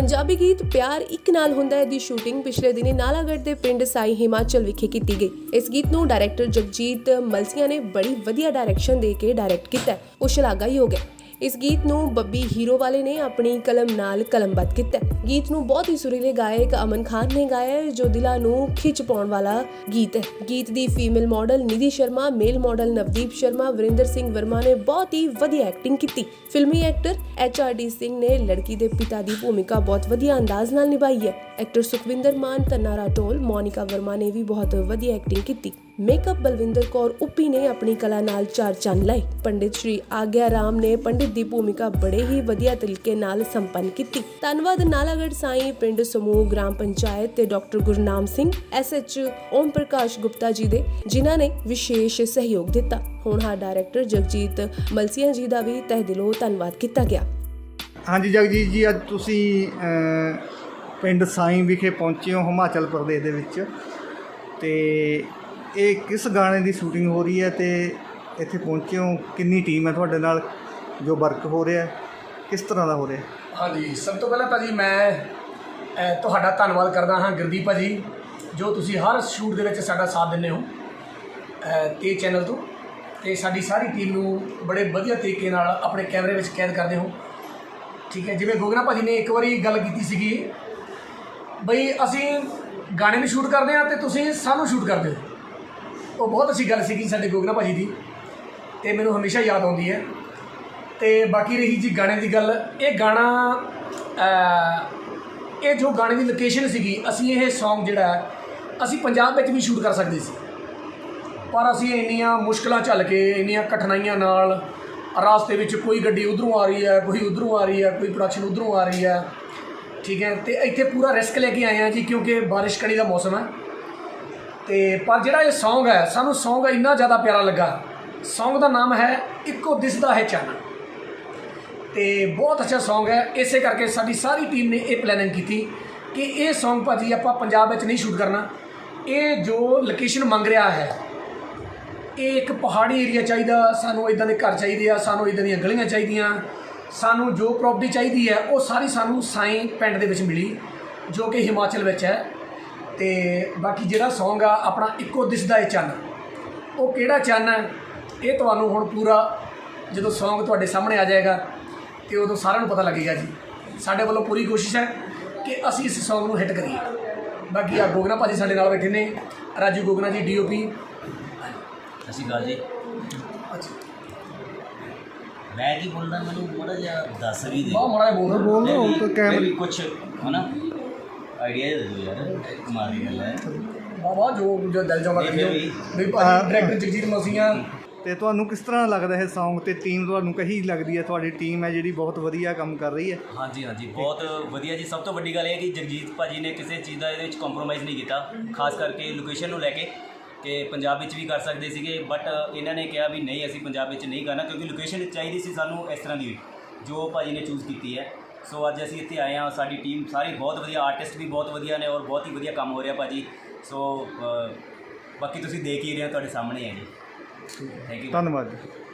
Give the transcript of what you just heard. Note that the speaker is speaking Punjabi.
ਪੰਜਾਬੀ ਗੀਤ ਪਿਆਰ ਇੱਕ ਨਾਲ ਹੁੰਦਾ ਹੈ ਦੀ ਸ਼ੂਟਿੰਗ ਪਿਛਲੇ ਦਿਨੀ ਨਾਲਾਗੜ੍ਹ ਦੇ ਪਿੰਡ ਸਾਈ ਹਿਮਾਚਲ ਵਿਖੇ ਕੀਤੀ ਗਈ। ਇਸ ਗੀਤ ਨੂੰ ਡਾਇਰੈਕਟਰ ਜਗਜੀਤ ਮਲਸੀਆ ਨੇ ਬੜੀ ਵਧੀਆ ਡਾਇਰੈਕਸ਼ਨ ਦੇ ਕੇ ਡਾਇਰੈਕਟ ਕੀਤਾ ਉਹ ਸ਼ਲਾਘਾਯੋਗ ਹੈ। ਇਸ ਗੀਤ ਨੂੰ ਬੱਬੀ ਹੀਰੋ ਵਾਲੇ ਨੇ ਆਪਣੀ ਕਲਮ ਨਾਲ ਕਲਮਬੱਧ ਕੀਤਾ ਗੀਤ ਨੂੰ ਬਹੁਤ ਹੀ ਸੁਰੀਲੇ ਗਾਇਕ ਅਮਨ ਖਾਨ ਨੇ ਗਾਇਆ ਹੈ, ਜੋ ਦਿਲਾਂ ਨੂੰ ਖਿੱਚ ਪਾਉਣ ਵਾਲਾ ਗੀਤ ਹੈ। ਗੀਤ ਦੀ female model Nidhi Sharma, male model Navdeep Sharma, Varinder Singh Verma ਨੇ ਬਹੁਤ ਹੀ ਵਧੀਆ ਐਕਟਿੰਗ ਕੀਤੀ। ਫਿਲਮੀ actor H R D Singh ਨੇ ਲੜਕੀ ਦੇ ਪਿਤਾ ਦੀ ਭੂਮਿਕਾ ਬਹੁਤ ਵਧੀਆ ਅੰਦਾਜ਼ ਨਾਲ ਨਿਭਾਈ ਹੈ। ਐਕਟਰ ਸੁਖਵਿੰਦਰ ਮਾਨ, ਤੰਨਾ ਰਾਟੋਲ ਮੋਨਿਕਾ ਵਰਮਾ ਨੇ ਵੀ ਬਹੁਤ ਵਧੀਆ ਐਕਟਿੰਗ ਕੀਤੀ। ਮੇਕਅਪ ਬਲਵਿੰਦਰ ਕੌਰ ਉੱਪੀ ਨੇ ਆਪਣੀ ਕਲਾ ਨਾਲ ਚਾਰ ਚੰਨ ਲਾਏ। ਪੰਡਿਤ ਸ਼੍ਰੀ ਆਗਿਆ ਰਾਮ ਨੇ ਪੰਡਿਤ ਦੀ ਭੂਮਿਕਾ ਬੜੇ ਹੀ ਵਧੀਆ ਤਰੀਕੇ ਨਾਲ ਸੰਪੰਨ ਕੀਤੀ। ਧੰਨਵਾਦ ਨਾਲਾਗੜ੍ਹ ਸਾਈਂ ਪਿੰਡ ਸਮੂਹ ਗ੍ਰਾਮ ਪੰਚਾਇਤ ਤੇ ਡਾਕਟਰ ਗੁਰਨਾਮ ਸਿੰਘ ਐਸਐਚ ਓਮ ਪ੍ਰਕਾਸ਼ ਗੁਪਤਾ ਜੀ ਦੇ, ਜਿਨ੍ਹਾਂ ਨੇ ਵਿਸ਼ੇਸ਼ ਸਹਿਯੋਗ ਦਿੱਤਾ। ਹੋਣਹਾਰ ਡਾਇਰੈਕਟਰ ਜਗਜੀਤ ਮਲਸੀਆ ਜੀ ਦਾ ਵੀ ਤਹਿ ਦਿਲੋਂ ਧੰਨਵਾਦ ਕੀਤਾ ਗਿਆ। ਹਾਂਜੀ ਜਗਜੀਤ ਜੀ, ਅੱਜ ਤੁਸੀਂ ਪਿੰਡ ਸਾਈਂ ਵਿਖੇ ਪਹੁੰਚੇ ਹੋ ਹਿਮਾਚਲ ਪ੍ਰਦੇਸ਼ ਦੇ ਵਿੱਚ। ਤੇ ਇਹ ਕਿਸ ਗਾਣੇ ਦੀ ਸ਼ੂਟਿੰਗ ਹੋ ਰਹੀ ਹੈ ਤੇ ਇੱਥੇ ਪਹੁੰਚੇ ਹੋ ਕਿੰਨੀ ਟੀਮ ਹੈ ਤੁਹਾਡੇ ਨਾਲ ਜੋ ਵਰਕ ਹੋ ਰਿਹਾ ਹੈ? ਕਿਸ ਤਰ੍ਹਾਂ ਦਾ ਹੋ ਰਿਹਾ ਹਾਂਜੀ ਸਭ ਤੋਂ ਪਹਿਲਾਂ ਤਾਂ ਜੀ ਮੈਂ ਤੁਹਾਡਾ ਧੰਨਵਾਦ ਕਰਦਾ ਹਾਂ ਗੁਰਦੀਪ ਭਾਜੀ ਜੋ ਤੁਸੀਂ ਹਰ ਸ਼ੂਟ ਦੇ ਵਿੱਚ ਸਾਡਾ ਸਾਥ ਦਿੰਦੇ ਹੋ ਅਹ, ਤੇ ਚੈਨਲ ਤੋਂ। ਤੇ ਸਾਡੀ ਸਾਰੀ ਟੀਮ ਨੂੰ ਬੜੇ ਵਧੀਆ ਤਰੀਕੇ ਨਾਲ ਆਪਣੇ ਕੈਮਰੇ ਵਿੱਚ ਕੈਦ ਕਰਦੇ ਹੋ। ਠੀਕ ਹੈ ਜਿਵੇਂ ਗੋਗਨਾ ਭਾਜੀ ਨੇ ਇੱਕ ਵਾਰੀ ਗੱਲ ਕੀਤੀ ਸੀਗੀ ਬਈ ਅਸੀਂ ਗਾਣੇ ਨੂੰ ਸ਼ੂਟ ਕਰਦੇ ਹਾਂ ਤੇ ਤੁਸੀਂ ਸਾਨੂੰ ਸ਼ੂਟ ਕਰਦੇ ਹੋ। ਉਹ ਬਹੁਤ ਅੱਛੀ ਗੱਲ ਸੀਗੀ ਸਾਡੇ ਗੋਗਨਾ ਭਾਜੀ ਦੀ, ਤੇ ਮੈਨੂੰ ਹਮੇਸ਼ਾ ਯਾਦ ਆਉਂਦੀ ਹੈ। ਤੇ ਬਾਕੀ ਰਹੀ ਜੀ ਗਾਣੇ ਦੀ ਗੱਲ, ਇਹ ਗਾਣਾ ਇਹ ਜੋ ਗਾਣੇ ਦੀ ਲੋਕੇਸ਼ਨ ਸੀਗੀ, ਅਸੀਂ ਇਹ Song ਜਿਹੜਾ ਅਸੀਂ ਪੰਜਾਬ ਵਿੱਚ ਵੀ ਸ਼ੂਟ ਕਰ ਸਕਦੇ ਸੀ। ਪਰ ਅਸੀਂ ਇੰਨੀਆਂ ਮੁਸ਼ਕਲਾਂ ਝੱਲ ਕੇ, ਇੰਨੀਆਂ ਕਠਿਨਾਈਆਂ ਨਾਲ ਰਾਸਤੇ ਵਿੱਚ ਕੋਈ ਗੱਡੀ ਉਧਰੋਂ ਆ ਰਹੀ ਹੈ, ਕੋਈ ਉਧਰੋਂ ਆ ਰਹੀ ਹੈ, ਕੋਈ ਪ੍ਰੋਡਕਸ਼ਨ ਉਧਰੋਂ ਆ ਰਹੀ ਹੈ, ਠੀਕ ਹੈ। ਤੇ ਇੱਥੇ ਪੂਰਾ ਰਿਸਕ ਲੈ ਕੇ ਆਏ ਆ ਜੀ, ਕਿਉਂਕਿ ਬਾਰਿਸ਼ ਕਣੀ ਦਾ ਮੌਸਮ ਹੈ। ਤੇ ਪਰ ਜਿਹੜਾ ਇਹ Song ਹੈ, ਸਾਨੂੰ Song ਇੰਨਾ ਜ਼ਿਆਦਾ ਪਿਆਰਾ ਲੱਗਾ। Song ਦਾ ਨਾਮ ਹੈ ਇੱਕੋ ਦਿਸਦਾ ਹੈ ਚੰਨ ਤੇ ਬਹੁਤ ਅੱਛਾ Song ਹੈ। ਇਸੇ ਕਰਕੇ ਸਾਡੀ ਸਾਰੀ ਟੀਮ ਨੇ ਇਹ ਪਲੈਨਿੰਗ ਕੀਤੀ ਕਿ ਇਹ Song ਭਾਜੀ ਆਪਾਂ ਪੰਜਾਬ ਵਿੱਚ ਨਹੀਂ ਸ਼ੂਟ ਕਰਨਾ। ਇਹ ਜੋ ਲੋਕੇਸ਼ਨ ਮੰਗ ਰਿਹਾ ਹੈ, ਇਹ ਇੱਕ ਪਹਾੜੀ ਏਰੀਆ ਚਾਹੀਦਾ, ਸਾਨੂੰ ਇਦਾਂ ਦੇ ਘਰ ਚਾਹੀਦੇ ਆ, ਸਾਨੂੰ ਇਦਾਂ ਦੀਆਂ ਗਲੀਆਂ ਚਾਹੀਦੀਆਂ। ਸਾਨੂੰ ਜੋ ਪ੍ਰਾਪਰਟੀ ਚਾਹੀਦੀ ਹੈ, ਉਹ ਸਾਰੀ ਸਾਨੂੰ ਸਾਈਂ ਪਿੰਡ ਦੇ ਵਿੱਚ ਮਿਲੀ, ਜੋ ਕਿ ਹਿਮਾਚਲ ਵਿੱਚ ਹੈ। ਤੇ ਬਾਕੀ ਜਿਹੜਾ Song ਆ ਆਪਣਾ ਇੱਕੋ ਦਿਸਦਾ ਏ ਚੰਨ ਉਹ ਕਿਹੜਾ ਚੰਨ ਹੈ ਇਹ ਤੁਹਾਨੂੰ ਹੁਣ ਪੂਰਾ ਜਦੋਂ Song ਤੁਹਾਡੇ ਸਾਹਮਣੇ ਆ ਜਾਏਗਾ ਤੇ ਉਦੋਂ ਸਾਰਿਆਂ ਨੂੰ ਪਤਾ ਲੱਗੇਗਾ ਜੀ। ਸਾਡੇ ਵੱਲੋਂ ਪੂਰੀ ਕੋਸ਼ਿਸ਼ ਹੈ ਕਿ ਅਸੀਂ ਇਸ Song ਨੂੰ ਹਿੱਟ ਕਰੀਏ। ਬਾਕੀ ਆ ਗੋਗਨਾ ਭਾਜੀ ਸਾਡੇ ਨਾਲ ਬੈਠੇ ਨੇ। ਰਾਜੂ ਗੋਗਨਾ ਜੀ ਡੀਓਪੀ ਸਤਿ ਸ਼੍ਰੀ ਅਕਾਲ ਜੀ। ਮੈਂ ਕੀ ਬੋਲਦਾ ਮੈਨੂੰ ਥੋੜਾ ਜਿਹਾ ਦੱਸ ਵੀ ਦੇ ਬਹੁਤ ਮਾੜਾ ਬੋਲ ਬੋਲ ਕੈਮਰੇ ਵੀ ਕੁਛ ਹਨਾ ਆਈਡੀਆ ਦੇ ਦਿਓ ਯਾਰ ਕਮਾਲ ਦੀ ਗੱਲ ਹੈ। ਬਾਬਾ ਜੋ ਜੋ ਦਿਲ ਨਹੀਂ, ਕਰਿਓ ਫਿਰ ਵੀ। ਡਾਇਰੈਕਟਰ ਜਗਜੀਤ ਮਸੀਆਂ ਤੇ ਤੁਹਾਨੂੰ ਕਿਸ ਤਰ੍ਹਾਂ ਲੱਗਦਾ ਹੈ Song ਤੇ ਟੀਮ ਤੁਹਾਨੂੰ ਕਹੀ ਲੱਗਦੀ ਹੈ ਤੁਹਾਡੀ ਟੀਮ ਹੈ ਜਿਹੜੀ ਬਹੁਤ ਵਧੀਆ ਕੰਮ ਕਰ ਰਹੀ ਹੈ? ਹਾਂਜੀ ਹਾਂਜੀ ਬਹੁਤ ਵਧੀਆ ਜੀ। ਸਭ ਤੋਂ ਵੱਡੀ ਗੱਲ ਇਹ ਹੈ ਕਿ ਜਗਜੀਤ ਭਾਜੀ ਨੇ ਕਿਸੇ ਚੀਜ਼ ਦਾ ਇਹਦੇ ਵਿੱਚ ਕੰਪਰੋਮਾਈਜ਼ ਨਹੀਂ ਕੀਤਾ ਖਾਸ ਕਰਕੇ ਲੋਕੇਸ਼ਨ ਨੂੰ ਲੈ ਕੇ। ਕਿ ਪੰਜਾਬ ਵਿੱਚ ਵੀ ਕਰ ਸਕਦੇ ਸੀਗੇ ਬਟ ਇਹਨਾਂ ਨੇ ਕਿਹਾ ਵੀ ਨਹੀਂ ਅਸੀਂ ਪੰਜਾਬ ਵਿੱਚ ਨਹੀਂ ਕਰਨਾ ਕਿਉਂਕਿ ਲੋਕੇਸ਼ਨ ਚਾਹੀਦੀ ਸੀ ਸਾਨੂੰ ਇਸ ਤਰ੍ਹਾਂ ਦੀ। ਜੋ ਭਾਜੀ ਨੇ ਚੂਜ਼ ਕੀਤੀ ਹੈ। ਸੋ ਅੱਜ ਅਸੀਂ ਇੱਥੇ ਆਏ ਹਾਂ, ਸਾਡੀ ਟੀਮ ਸਾਰੀ ਬਹੁਤ ਵਧੀਆ ਆਰਟਿਸਟ ਵੀ ਬਹੁਤ ਵਧੀਆ ਨੇ ਔਰ ਬਹੁਤ ਹੀ ਵਧੀਆ ਕੰਮ ਹੋ ਰਿਹਾ ਭਾਜੀ। ਸੋ ਬਾਕੀ ਤੁਸੀਂ ਦੇਖ ਹੀ ਰਹੇ ਹੋ, ਤੁਹਾਡੇ ਸਾਹਮਣੇ ਹੈ ਜੀ। ਥੈਂਕ ਯੂ ਧੰਨਵਾਦ ਜੀ।